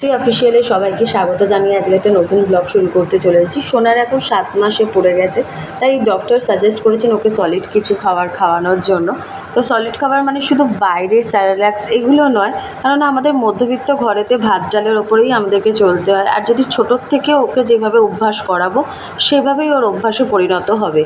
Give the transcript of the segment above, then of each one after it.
শ্রী অফিসিয়ালে সবাইকে স্বাগত জানিয়ে আজকে একটা নতুন ব্লগ শুরু করতে চলেছি সোনার এখন সাত মাসে পড়ে গেছে, তাই ডক্টর সাজেস্ট করেছেন ওকে সলিড কিছু খাবার খাওয়ানোর জন্য। তো সলিড খাবার মানে শুধু বাইরে স্যারেল্যাক্স এগুলো নয় কারণ আমাদের মধ্যবিত্ত ঘরেতে ভাত ডালের ওপরেই আমাদেরকে চলতে হয়। আর যদি ছোটোর থেকে ওকে যেভাবে অভ্যাস করাবো, সেভাবেই ওর অভ্যাসে পরিণত হবে।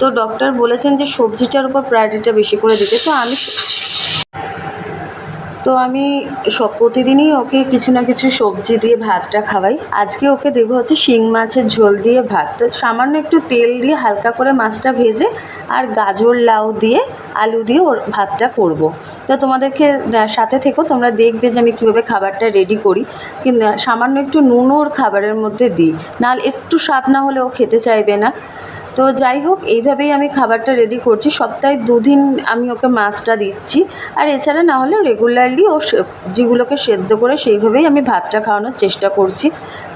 তো ডক্টর বলেছেন যে সবজিটার উপর প্রায়োরিটিটা বেশি করে দিতে। তো আমি তো আমি সব প্রতিদিনই ওকে কিছু না কিছু সবজি দিয়ে ভাতটা খাওয়াই। আজকে ওকে দেবো হচ্ছে শিং মাছের ঝোল দিয়ে ভাত। তো সামান্য একটু তেল দিয়ে হালকা করে মাছটা ভেজে আর গাজর লাউ দিয়ে আলু দিয়ে ওর ভাতটা করব। তো তোমাদেরকে সাথে থেকো, তোমরা দেখবে যে আমি কীভাবে খাবারটা রেডি করি। কিন্তু সামান্য একটু নুনও ওর খাবারের মধ্যে দিই। নাহলে একটু স্বাদ না হলে ও খেতে চাইবে না। তো যাই হোক, এইভাবেই আমি খাবারটা রেডি করছি। সপ্তাহে দুদিন আমি ওকে মাছটা দিচ্ছি। আর এছাড়া না হলে রেগুলারলি ও সবজিগুলোকে সেদ্ধ করে সেইভাবেই আমি ভাতটা খাওয়ানোর চেষ্টা করছি।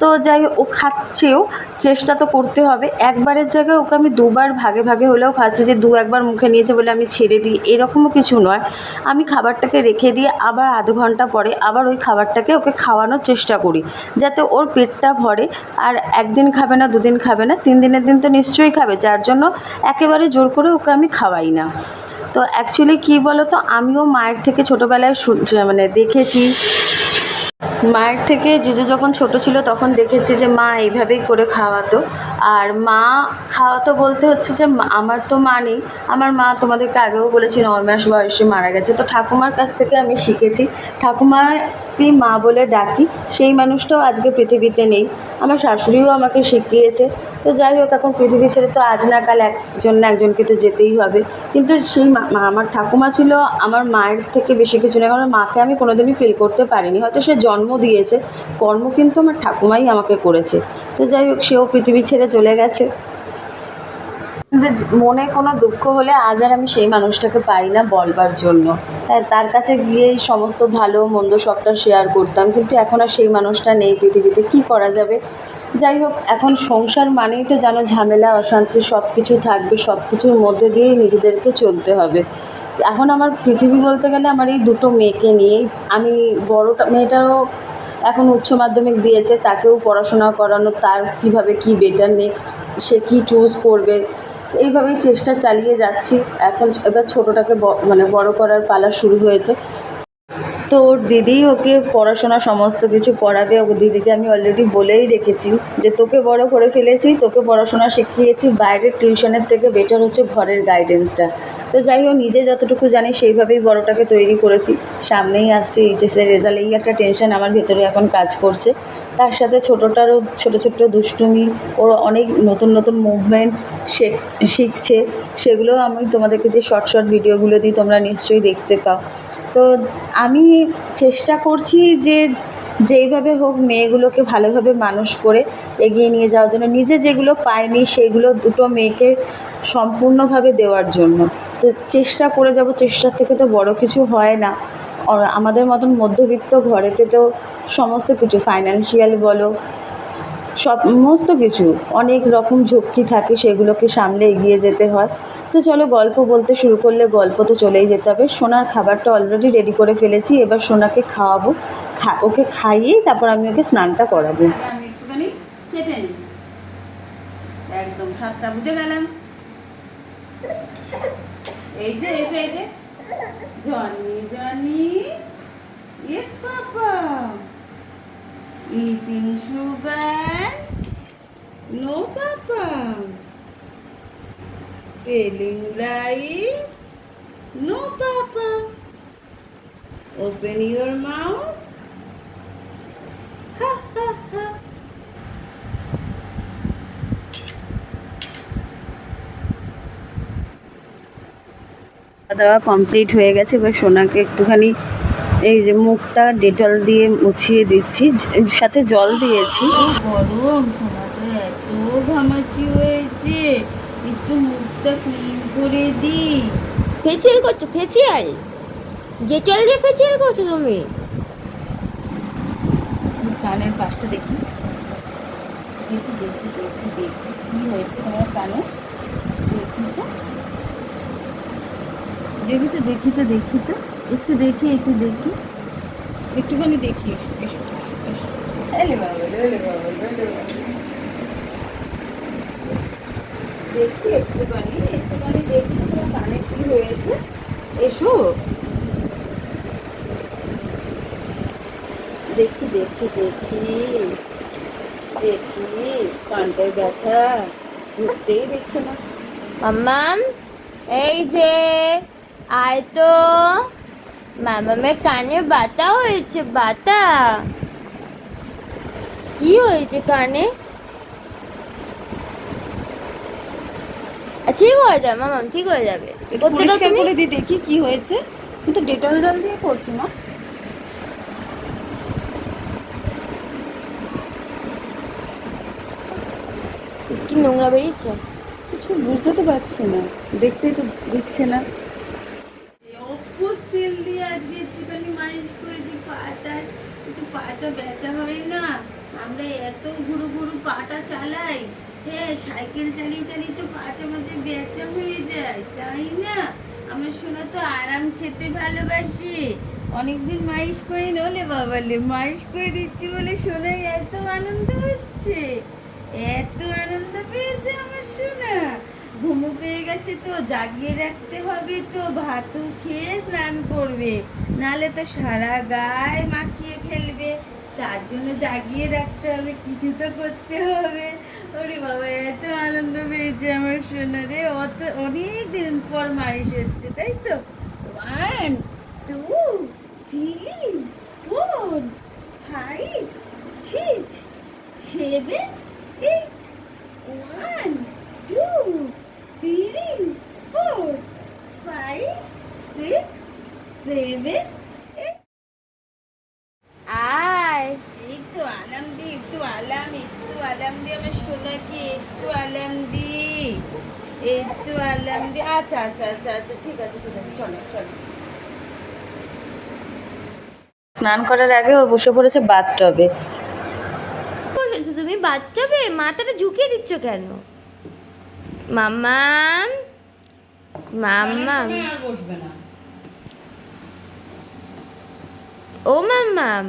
তো যাই ও খাচ্ছেও, চেষ্টা তো করতে হবে। একবারের জায়গায় ওকে আমি দুবার ভাগে ভাগে হলেও খাচ্ছি যে দু একবার মুখে নিয়েছে বলে আমি ছেড়ে দিই, এরকমও কিছু নয়। আমি খাবারটাকে রেখে দিয়ে আবার আধ ঘণ্টা পরে আবার ওই খাবারটাকে ওকে খাওয়ানোর চেষ্টা করি, যাতে ওর পেটটা ভরে। আর একদিন খাবে না, দুদিন খাবে না, তিন দিনের দিন তো নিশ্চয়ই খাবে, যার জন্য একেবারে জোর করে ওকে আমি খাওয়াই না। তো অ্যাকচুয়ালি কী বলো তো আমিও মায়ের থেকে ছোটোবেলায় মানে দেখেছি। মায়ের থেকে জিজু যখন ছোট ছিল তখন দেখেছি যে মা এইভাবেই করে খাওয়াতো। আর মা খাওয়াতো বলতে হচ্ছে যে আমার তো মা নেই, আমার মা তোমাদেরকে আগেও বলেছি নয় মাস বয়সে মারা গেছে। তো ঠাকুমার কাছ থেকে আমি শিখেছি। ঠাকুমাকে মা বলে ডাকি, সেই মানুষটাও আজকে পৃথিবীতে নেই। আমার শাশুড়িও আমাকে শিখিয়েছে। তো যাই হোক, এখন পৃথিবী ছেড়ে তো আজ না কাল একজন না একজনকে তো যেতেই হবে। কিন্তু সেই মা আমার ঠাকুমা ছিল আমার মায়ের থেকে বেশি কিছু না, কারণ মাকে আমি কোনোদিনই ফিল করতে পারিনি। হয়তো সে জন্ম দিয়েছে, কর্ম কিন্তু আমার ঠাকুমাই আমাকে করেছে। তো যাই হোক, সেও পৃথিবী ছেড়ে চলে গেছে। মনে কোনো দুঃখ হলে আজ আর আমি সেই মানুষটাকে পাই না বলবার জন্য। তার কাছে গিয়েই সমস্ত ভালো মন্দ সবটা শেয়ার করতাম, কিন্তু এখন আর সেই মানুষটা নেই পৃথিবীতে। কী করা যাবে? যাই হোক, এখন সংসার মানেই তো যেন ঝামেলা, অশান্তি সব কিছু থাকবে সব কিছুর মধ্যে দিয়েই নিজেদেরকে চলতে হবে। এখন আমার পৃথিবী বলতে গেলে আমার এই দুটো মেয়েকে নিয়েই আমি বড়টা মেয়েটারও এখন উচ্চ মাধ্যমিক দিয়েছে, তাকেও পড়াশোনা করানো, তার কীভাবে কি বেটার নেক্সট সে কি চুজ করবে এইভাবেই চেষ্টা চালিয়ে যাচ্ছি। এখন এবার ছোটোটাকে মানে বড় করার পালা শুরু হয়েছে। তো ওর দিদি ওকে পড়াশোনা সমস্ত কিছু পড়াবে। ওর দিদিকে আমি অলরেডি বলেই রেখেছি যে, তোকে বড় করে ফেলেছি, তোকে পড়াশোনা শিখিয়েছি। বাইরের টিউশনের থেকে বেটার হচ্ছে ঘরের গাইডেন্সটা তো যাই হোক, নিজে যতটুকু জানি সেইভাবেই বড়টাকে তৈরি করেছি। সামনেই আসছে এইচএসের রেজাল্ট এই একটা টেনশন আমার ভেতরে এখন কাজ করছে। তার সাথে ছোটোটারও ছোটো ছোটো দুষ্টুমি ওর অনেক নতুন নতুন মুভমেন্ট শিখছে। সেগুলো আমি তোমাদেরকে যে শর্ট শর্ট ভিডিওগুলো দিই, তোমরা নিশ্চয়ই দেখতে পাও। তো আমি চেষ্টা করছি যে যেইভাবে হোক মেয়েগুলোকে ভালোভাবে মানুষ করে এগিয়ে নিয়ে যাওয়ার জন্য, নিজে যেগুলো পাইনি সেগুলো দুটো মেয়েকে সম্পূর্ণভাবে দেওয়ার জন্য। তো চেষ্টা করে যাব, চেষ্টার থেকে তো বড় কিছু হয় না। আমাদের মতন মধ্যবিত্ত ঘরেতে তো সমস্ত কিছু ফাইন্যান্সিয়াল বলো সমস্ত কিছু, অনেক রকম ঝক্কি থাকে সেগুলোকে সামলে এগিয়ে যেতে হয়। তো চলো গল্প বলতে শুরু করলে গল্প তো চলেই যেতে হবে। সোনার খাবারটা অলরেডি রেডি করে ফেলেছি, এবার সোনাকে খাওয়াবো, খা, ওকে খাইয়েই তারপর আমি ওকে স্নানটা করাবো। নিই। একদম সাতটা বুঝে গেলাম। এই যে এই যে এই যে। Johnny Johnny yes papa eating sugar no papa telling lies no papa open your mouth ha ha ha দাওয়া কমপ্লিট হয়ে গেছে। এবার সোনাকে একটুখানি এই যে মুখটা ডেটল দিয়ে মুছিয়ে দিচ্ছি। সাথে জল দিয়েছি। গরম সোনাটা এত ঘামাচি হয়েছে। একটু মুখটা ক্লিন করে দি ফেসিয়াল করছ? ফেসিয়াল? জেটেল দিয়ে ফেসিয়াল করছ তুমি? কানের পাশটা দেখি। দেখি দেখি দেখি দেখি। কি হয়েছে তোমার কানে? দেখি তো দেখি তো দেখি তো একটু দেখি একটু দেখি। একটুখানি দেখি এসো এসো এসো। এসো বাবা এলে বাবা দেখি একটুখানি একটুখানি দেখি তোমার কানে কি হয়েছে। এসো। দেখি দেখি দেখি দেখি কানটায় ব্যথা ঘুরতেই দেখছে না। মাম্মাম এই যে আয় তো। মামামের কানে বাতা হয়েছে বাতা। কি হয়েছে কানে? ঠিক হয়ে যাবে মামাম ঠিক হয়ে যাবে। পরিষ্কার করে দিই দেখি কি হয়েছে? কিন্তু ডেটল জল দিয়ে করছি না কি নোংরা বেরিয়েছে? কিছু বুঝতে তো পারছি না দেখতেই তো দিচ্ছে না অপুষ তেল দিয়ে আজকে একটুখানি মালিশ করে দিই পাটা পাটা ব্যথা হয় না। আমরা এত ঘুরু ঘুরু পাটা চালাই। হ্যাঁ সাইকেল চালিয়ে চালিয়ে তো পাটা মাঝে ব্যথা হয়ে যায়, তাই না? আমার শোনা তো আরাম খেতে ভালোবাসি। অনেকদিন মালিশ করে নলে বাবালে মালিশ করে দিচ্ছি বলে শোনাই এত আনন্দ হচ্ছে। এত আনন্দ পেয়েছে আমার শোনা ঘুমু পেয়ে গেছে তো, জাগিয়ে রাখতে হবে তো, ভাতও খেয়ে স্নান করবে। নালে তো সারা গায়ে মাখিয়ে ফেলবে তার জন্য জাগিয়ে রাখতে হবে কিছু তো করতে হবে। ওরে বাবা এত আনন্দ পেয়েছে আমার শোনা রে অত অনেক দিন পর মাইশ হচ্ছে তাই তো? One two three four five six seven eight, one, two, three, four, five, six, seven, eight. আয় এই তো আলাম দি একটু আলাম একটু আলাম দি আমার সোনাকে একটু আলাম দি একটু আলাম দি আচ্ছা আচ্ছা আচ্ছা আচ্ছা ঠিক আছে ঠিক আছে চলো চলো স্নান করার আগে ও বসে পড়েছে বাথটবে বসেছো তুমি বাচ্চাবে মাথাটা ঝুঁকিয়ে দিচ্ছ কেন? মাম্মাম ও মাম্মাম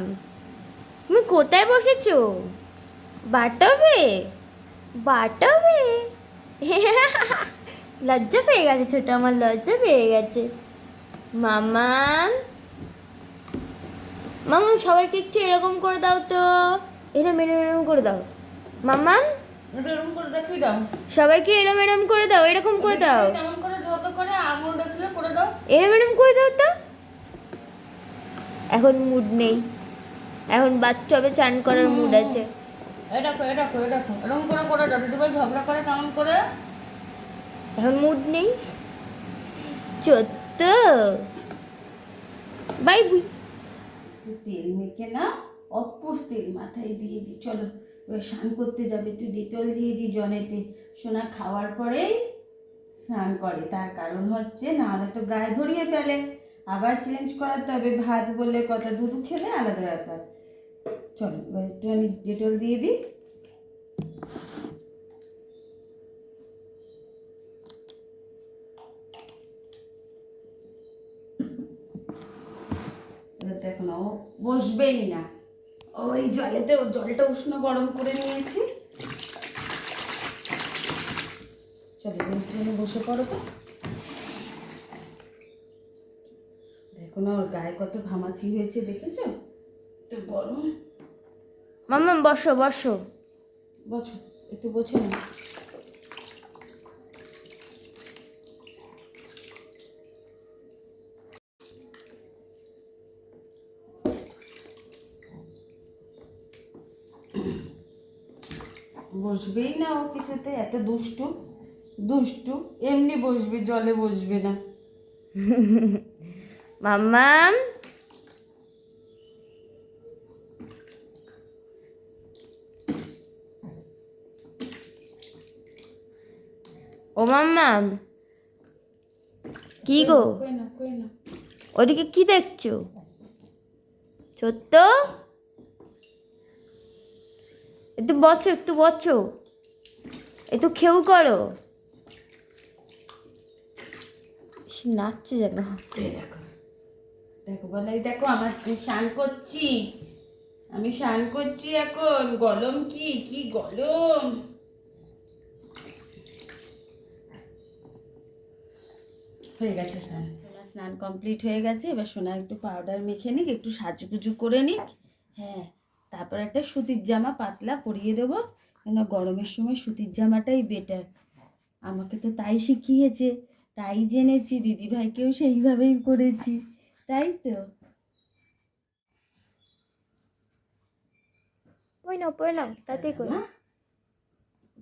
তুমি কোথায় বসেছো? বাটবে বাটবে লজ্জা পেয়ে গেছে ছোট আমার লজ্জা পেয়ে গেছে। মামাম? মামাম সবাইকে একটু এরকম করে দাও তো। এরম এরম এরম করে দাও। এটা এরকম করে দেখি দাও। সবাইকে এরম এরম করে দাও এরকম করে দাও। কেমন করে যত করে আঙুল দেখিয়ে করে দাও। এরম এরম করে দাও তো। এখন মুড নেই। এখন বাচ্চাবে চান করার মুড আছে। এই দেখো এই দেখো এই দেখো এরকম করে করে দাও। দিদিভাই ঝগড়া করে কেমন করে? এখন মুড নেই। চত্ব বাই বুই। তেল মেখে না অপুষ তেল মাথায় দিয়ে দিই চলো, এবার স্নান করতে যাবে তুই দেতল দিয়ে দি জলেতে। সোনা খাওয়ার পরেই স্নান করে। তার কারণ হচ্ছে না হলে তো গায়ে ভরিয়ে ফেলে। আবার চেঞ্জ করাতে হবে। ভাত বলে কথা দুধ খেলে আলাদা ব্যাপার। চলো, এবার একটু আমি ডেটল দিয়ে দিই এবার দেখো না ও বসবেই না। ওই জলেতে ও জলটা উষ্ণ গরম করে নিয়েছি। চলো এখানে বসে পড়ো তো। দেখো না ওর গায়ে কত ঘামাচি হয়েছে দেখেছ? তো গরম। মাম্মা বসো বসো। বছো একটু বসে না বসবেই না ও কিছুতে এত দুষ্টু দুষ্টু এমনি বসবে জলে বসবে না। মাম্মাম। ও মাম্মাম কি গো? ওদিকে কি দেখছ? সত্য একটু বছো একটু বছো একটু খেউ করো। সে নাচছে যেন। দেখো। দেখো বলে দেখো আমার স্নান করছি। আমি স্নান করছি এখন। গলম কি? কি গলম হয়ে গেছে স্নান। স্নান কমপ্লিট হয়ে গেছে। এবার সোনা একটু পাউডার মেখে নিক একটু সাজুগুজু করে নিক। হ্যাঁ। তারপর একটা সুতির জামা পাতলা পরিয়ে দেবো। কেন গরমের সময় সুতির জামাটাই বেটার আমাকে তো তাই শিখিয়েছে তাই জেনেছি দিদিভাইকেও সেইভাবেই করেছি তাই তো। তাতেই করি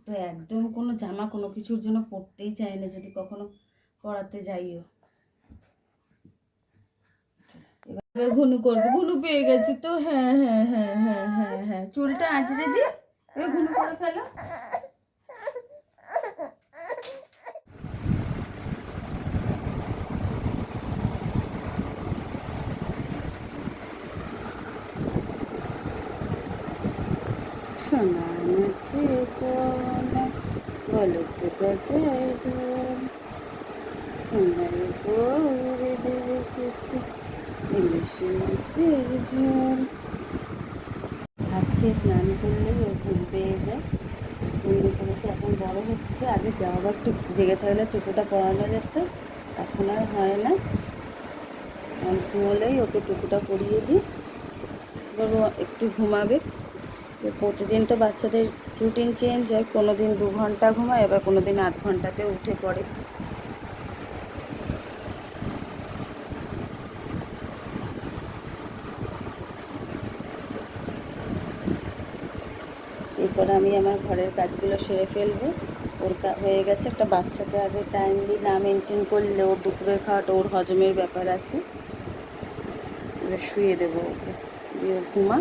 তো একদম কোনো জামা কোনো কিছুর জন্য পরতেই চায় না যদি কখনো পড়াতে যাইও এবার ঘুনু করব। ঘুনু পেয়ে গেছি তো হ্যাঁ হ্যাঁ হ্যাঁ হ্যাঁ হ্যাঁ হ্যাঁ। চুলটা আঁচড়ে দি, এবার ঘুনু করে ফেলো। দেখেছি ইলিশে ঝোল ভাত খেয়ে স্নান করলেই ও ঘুম পেয়ে যায় ঘুমিয়ে পড়েছে এখন বড় হচ্ছে আগে যা আবার একটু জেগে থাকলে টুকুটা পরানো যেত এখন আর হয় না ঘুমোলেই ওকে টুকুটা পরিয়ে দিই বলব একটু ঘুমাবে প্রতিদিন তো বাচ্চাদের রুটিন চেঞ্জ হয় কোনো দিন দু ঘণ্টা ঘুমায় এবার কোনো দিন আধ ঘন্টাতে উঠে পড়ে। আমি আমার ঘরের কাজগুলো সেরে ফেলব। ওর হয়ে গেছে একটা বাচ্চাকে আগে টাইমলি না মেনটেন করলে ওর দুপুরে খাওয়াটা ওর হজমের ব্যাপার আছে। এবার শুয়ে দেবো ওকে। দিয়ে ঘুমা।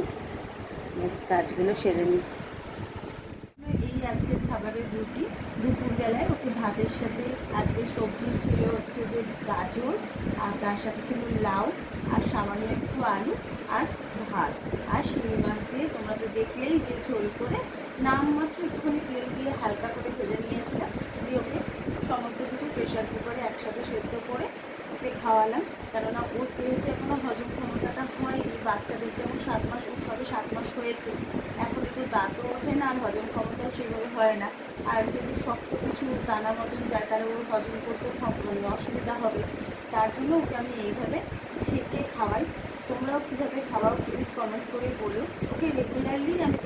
কাজগুলো সেরে নিই। এই আজকের খাবারের রুটি। দুপুরবেলায় ওকে ভাতের সাথে আজকে সবজি ছিল হচ্ছে যে গাজর, আর তার সাথে ছিল লাউ, আর সামান্য একটু আলু আর ভাত। আর শিঙি মাছ দিয়ে তোমরা তো দেখলেই যে ঝোল করে নামমাত্র একটুখানি তেল দিয়ে হালকা করে ভেজে নিয়েছিলাম। দিয়ে ওকে সমস্ত কিছু প্রেশার কুকারে একসাথে সেদ্ধ করে ওকে খাওয়ালাম। কেননা ওর যেহেতু এখনও হজম ক্ষমতাটা হয়নি, বাচ্চাদের যেমন সাত মাস ও সবে সাত মাস হয়েছে। এখন একটু দাঁতও ওঠে না আর হজম ক্ষমতাও সেভাবে হয় না। আর যদি শক্ত কিছু দানা মতন যায়, তাহলে ওর হজম করতে মানে অসুবিধা হবে। তার জন্য ওকে আমি এইভাবে ছেঁকে খাওয়াই। তোমরাও কীভাবে খাওয়াও প্লিজ কমেন্ট করে বলো। ওকে রেগুলারলি আমি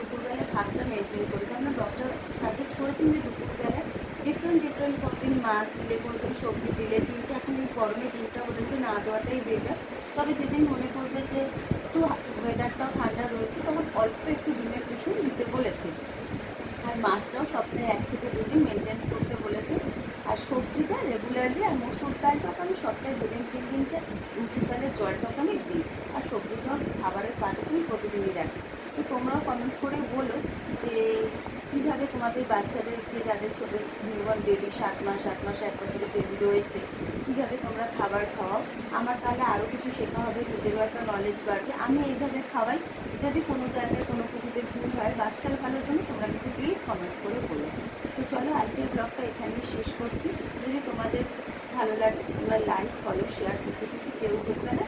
ভাতটা মেনটেন করি। কারণ ডক্টর সাজেস্ট করেছেন যে দুপুরবেলায় ডিফারেন্ট ডিফারেন্ট কোনোদিন মাছ দিলে কোনোদিন সবজি দিলে ডিমটা এখন এই গরমে ডিমটা বলেছে না দেওয়াটাই বেটার তবে যেদিন মনে করবে যে একটু ওয়েদারটাও ঠান্ডা রয়েছে, তখন অল্প একটু ডিমের কুসুম দিতে বলেছে। আর মাছটাও সপ্তাহে এক থেকে দুদিন মেনটেন্স করতে বলেছে। আর সবজিটা রেগুলারলি আর মসুর ডালটাকে আমি সপ্তাহে দুদিন, তিন দিনটা মসুর ডালের জলটাকে আমি দিই। আর সবজিটাও খাবারের পাত্রে প্রতিদিনই রাখি। তো তোমরাও কমেন্টস করে বলো যে কীভাবে তোমাদের বাচ্চাদেরকে যাদের ছোটো নিউবর্ন বেবি সাত মাস, আট মাস, এক বছরের বেবি রয়েছে, কীভাবে তোমরা খাবার খাওয়াও আমার তাহলে আরও কিছু শেখা হবে, নিজেরও একটা নলেজ বাড়বে। আমি এইভাবে খাওয়াই যদি কোনো জায়গায় কোনো কিছুতে ভুল হয়, বাচ্চার ভালোর জন্য তোমরা কিন্তু প্লিজ কমেন্টস করে বলো। তো চলো আজকের ব্লগটা এখানেই শেষ করছি। যদি তোমাদের ভালো লাগে তোমরা লাইক ফলো শেয়ার করতে কিন্তু কেউ করবে না।